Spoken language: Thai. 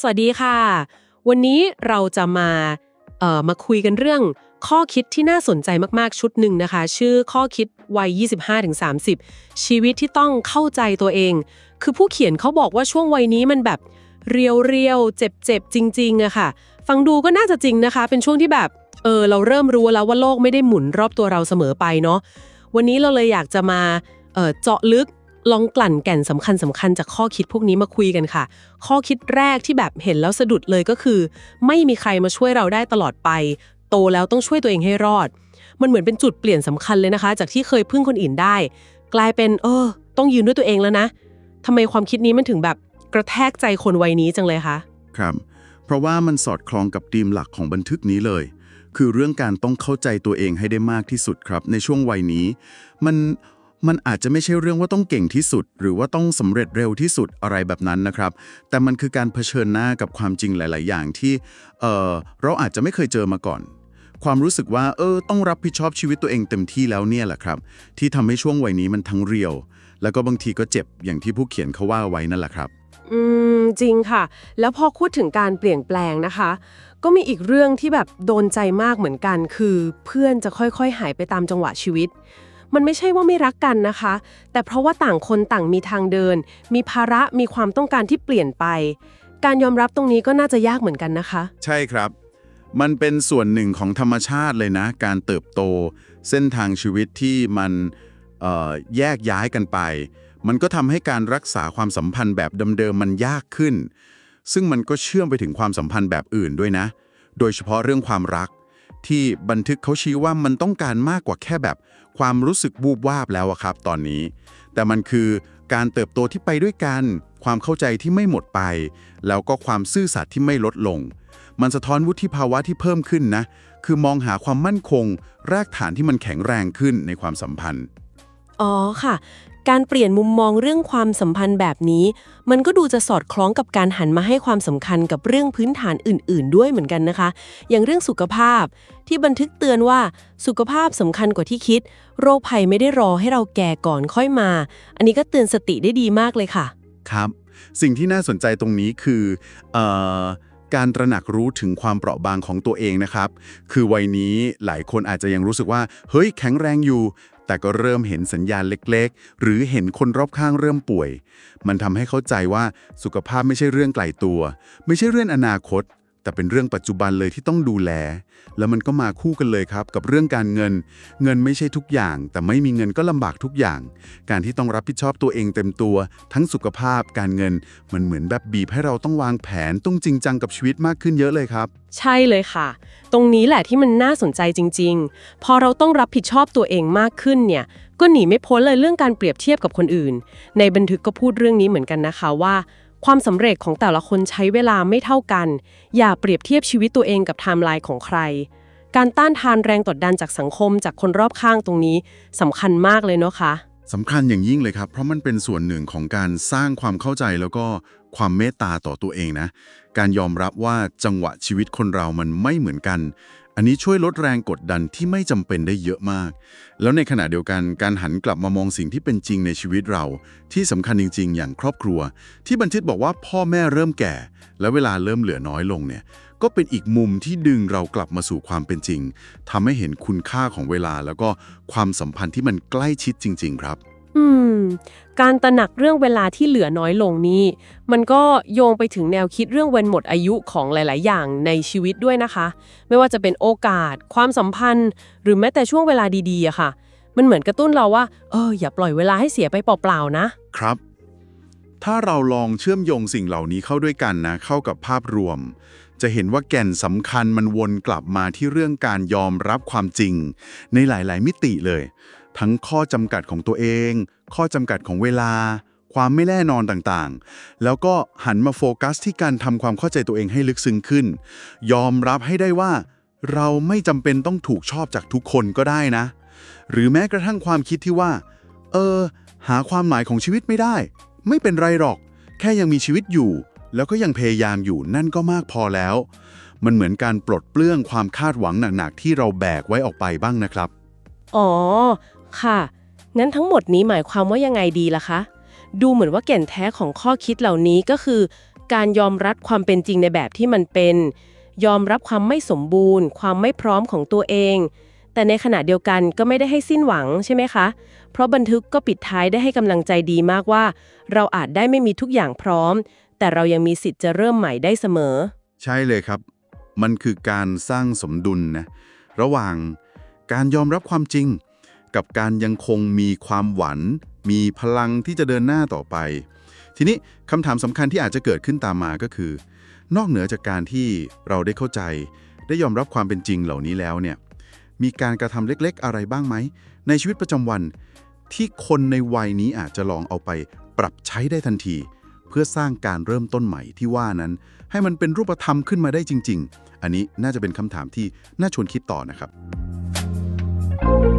สวัสดีค่ะ วันนี้เราจะมาเอ่อมาคุยกันเรื่องข้อคิดที่น่าสนใจมากๆชุดหนึ่งนะคะ ชื่อข้อคิดวัย 25-30 ชีวิตที่ต้องเข้าใจตัวเอง คือผู้เขียนเขาบอกว่าช่วงวัยนี้มันแบบเรียวเรียวเจ็บเจ็บๆจริงๆอะค่ะ ฟังดูก็น่าจะจริงนะคะ เป็นช่วงที่แบบเออเราเริ่มรู้แล้วว่าโลกไม่ได้หมุนรอบตัวเราเสมอไปเนาะวันนี้เราเลยอยากจะมาเอ่อเจาะลึก ลองกลั่นแก่นสำคัญสำคัญจากข้อคิดพวกนี้มาคุยกันค่ะ ข้อคิดแรกที่แบบเห็นแล้วสะดุดเลยก็คือ ไม่มีใครมาช่วยเราได้ตลอดไป โตแล้วต้องช่วยตัวเองให้รอด มันเหมือนเป็นจุดเปลี่ยนสำคัญเลยนะคะ จากที่เคยพึ่งคนอื่นได้ กลายเป็น เออ ต้องยืนด้วยตัวเองแล้วนะทำไมความคิดนี้มันถึงแบบกระแทกใจคนวัยนี้จังเลยคะครับ เพราะว่ามันสอดคล้องกับธีมหลักของบันทึกนี้เลย คือเรื่องการต้องเข้าใจตัวเองให้ได้มากที่สุดครับ ในช่วงวัยนี้ มัน มันอาจจะไม่ใช่เรื่องว่าต้องเก่งที่สุด หรือว่าต้องสำเร็จเร็วที่สุดอะไรแบบนั้นนะครับ แต่มันคือการเผชิญหน้ากับความจริงหลาย ๆ อย่างที่เออเราอาจจะไม่เคยเจอมาก่อน ความรู้สึกว่า เออ ต้องรับผิดชอบชีวิตตัวเองเต็มที่แล้วเนี่ยแหละครับ ที่ทำให้ช่วงวัยนี้มันทั้งเรียว แล้วก็บางทีก็เจ็บอย่างที่ผู้เขียนเขาว่าไว้นั่นแหละครับ อืมจริงค่ะ แล้วพอพูดถึงการเปลี่ยนแปลงนะคะ ก็มีอีกเรื่องที่แบบโดนใจมากเหมือนกัน คือ เพื่อนจะค่อย ๆ หายไปตามจังหวะชีวิต มันไม่ใช่ว่าไม่รักกันนะคะ แต่เพราะว่าต่างคนต่างมีทางเดิน มีภาระมีความต้องการที่เปลี่ยนไป การยอมรับตรงนี้ก็น่าจะยากเหมือนกันนะคะ ใช่ครับ มันเป็นส่วนหนึ่งของธรรมชาติเลยนะ การเติบโต เส้นทางชีวิตที่มันแยกย้ายกันไป มันก็ทำให้การรักษาความสัมพันธ์แบบเดิมๆมันยากขึ้น ซึ่งมันก็เชื่อมไปถึงความสัมพันธ์แบบอื่นด้วยนะ โดยเฉพาะเรื่องความรัก ที่บันทึกเขาชี้ว่ามันต้องการมากกว่าแค่แบบ ความรู้สึกบูบวาบแล้วอะครับ ตอนนี้ แต่มันคือการเติบโตที่ไปด้วยกัน ความเข้าใจที่ไม่หมดไป แล้วก็ความซื่อสัตย์ที่ไม่ลดลง มันสะท้อนวุฒิภาวะที่เพิ่มขึ้นนะ คือมองหาความมั่นคง รากฐานที่มันแข็งแรงขึ้นในความสัมพันธ์ อ๋อค่ะ การเปลี่ยนมุมมองเรื่องความสัมพันธ์แบบนี้ มันก็ดูจะสอดคล้องกับการหันมาให้ความสำคัญกับเรื่องพื้นฐานอื่น ๆ ด้วยเหมือนกันนะคะ อย่างเรื่องสุขภาพ ที่บันทึกเตือนว่าสุขภาพสำคัญกว่าที่คิด โรคภัยไม่ได้รอให้เราแก่ก่อนค่อยมา อันนี้ก็เตือนสติได้ดีมากเลยค่ะ ครับ สิ่งที่น่าสนใจตรงนี้คือออการตระหนักรู้ถึงความเปราะบางของตัวเองนะครับ คือวัยนี้หลายคนอาจจะยังรู้สึกว่า เฮ้ยแข็งแรงอยู่ แต่ก็เริ่มเห็นสัญญาณเล็กๆ หรือเห็นคนรอบข้างเริ่มป่วย มันทำให้เข้าใจว่าสุขภาพไม่ใช่เรื่องไกลตัว ไม่ใช่เรื่องอนาคต แต่เป็นเรื่องปัจจุบันเลยที่ต้องดูแล แล้วมันก็มาคู่กันเลยครับ กับเรื่องการเงิน เงินไม่ใช่ทุกอย่าง แต่ไม่มีเงินก็ลำบากทุกอย่าง การที่ต้องรับผิดชอบตัวเองเต็มตัว ทั้งสุขภาพการเงิน มันเหมือนแบบบีบให้เราต้องวางแผนต้องจริงจังกับชีวิตมากขึ้นเยอะเลยครับ ใช่เลยค่ะ ตรงนี้แหละที่มันน่าสนใจจริง ๆ พอเราต้องรับผิดชอบตัวเองมากขึ้นเนี่ยก็หนีไม่พ้นเลยเรื่องการเปรียบเทียบกับคนอื่น ในบันทึกก็พูดเรื่องนี้เหมือนกันนะคะว่า ความสำเร็จของแต่ละคนใช้เวลาไม่เท่ากัน อย่าเปรียบเทียบชีวิตตัวเองกับไทม์ไลน์ของใคร การต้านทานแรงกดดันจากสังคมจากคนรอบข้างตรงนี้สำคัญมากเลยเนาะคะ สำคัญอย่างยิ่งเลยครับ เพราะมันเป็นส่วนหนึ่งของการสร้างความเข้าใจแล้วก็ ความเมตตาต่อตัวเองนะ การยอมรับว่าจังหวะชีวิตคนเรามันไม่เหมือนกัน อันนี้ช่วยลดแรงกดดันที่ไม่จำเป็นได้เยอะมาก แล้วในขณะเดียวกันการหันกลับมามองสิ่งที่เป็นจริงในชีวิตเรา ที่สำคัญจริง ๆ อย่างครอบครัว ที่บันทึกบอกว่าพ่อแม่เริ่มแก่ และเวลาเริ่มเหลือน้อยลงเนี่ยก็เป็นอีกมุมที่ดึงเรากลับมาสู่ความเป็นจริงทำให้เห็นคุณค่าของเวลา แล้วก็ความสัมพันธ์ที่มันใกล้ชิดจริง ๆ ครับ อืม การตระหนักเรื่องเวลาที่เหลือน้อยลงนี้ มันก็โยงไปถึงแนวคิดเรื่องวันหมดอายุของหลาย ๆ อย่างในชีวิตด้วยนะคะ ไม่ว่าจะเป็นโอกาส ความสัมพันธ์ หรือแม้แต่ช่วงเวลาดีๆอะค่ะ มันเหมือนกระตุ้นเราว่า เออ อย่าปล่อยเวลาให้เสียไปเปล่าๆ นะ ครับ ถ้าเราลองเชื่อมโยงสิ่งเหล่านี้เข้าด้วยกันนะ เข้ากับภาพรวม จะเห็นว่าแก่นสำคัญมันวนกลับมาที่เรื่องการยอมรับความจริง ในหลาย ๆ มิติเลย ทั้งข้อจำกัดของตัวเอง ข้อจำกัดของเวลา ความไม่แน่นอนต่างๆ แล้วก็หันมาโฟกัสที่การทำความเข้าใจตัวเองให้ลึกซึ้งขึ้น ยอมรับให้ได้ว่า เราไม่จำเป็นต้องถูกชอบจากทุกคนก็ได้นะ หรือแม้กระทั่งความคิดที่ว่า เออ หาความหมายของชีวิตไม่ได้ ไม่เป็นไรหรอก แค่ยังมีชีวิตอยู่ แล้วก็ยังพยายามอยู่นั่นก็มากพอแล้ว มันเหมือนการปลดเปลื้องความคาดหวังหนักๆที่เราแบกไว้ออกไปบ้างนะครับ อ๋อ ค่ะ งั้นทั้งหมดนี้หมายความว่ายังไงดีล่ะคะ ดูเหมือนว่าแก่นแท้ของข้อคิดเหล่านี้ก็คือ การยอมรับความเป็นจริงในแบบที่มันเป็น ยอมรับความไม่สมบูรณ์ ความไม่พร้อมของตัวเอง แต่ในขณะเดียวกันก็ไม่ได้ให้สิ้นหวังใช่ไหมคะ เพราะบันทึกก็ปิดท้ายได้ให้กำลังใจดีมากว่า เราอาจได้ไม่มีทุกอย่างพร้อม แต่เรายังมีสิทธิ์จะเริ่มใหม่ได้เสมอ ใช่เลยครับ มันคือการสร้างสมดุลนะ ระหว่างการยอมรับความจริง กับการยังคงมีความหวังมีพลังที่จะเดินหน้าต่อไป ทีนี้คำถามสำคัญที่อาจจะเกิดขึ้นตามมาก็คือ นอกเหนือจากการที่เราได้เข้าใจ ได้ยอมรับความเป็นจริงเหล่านี้แล้วเนี่ยมีการกระทำเล็กๆ อะไรบ้างไหม ในชีวิตประจำวัน ที่คนในวัยนี้อาจจะลองเอาไปปรับใช้ได้ทันที เพื่อสร้างการเริ่มต้นใหม่ที่ว่านั้น ให้มันเป็นรูปธรรมขึ้นมาได้จริง ๆ อันนี้น่าจะเป็นคำถามที่น่าชวนคิดต่อนะครับ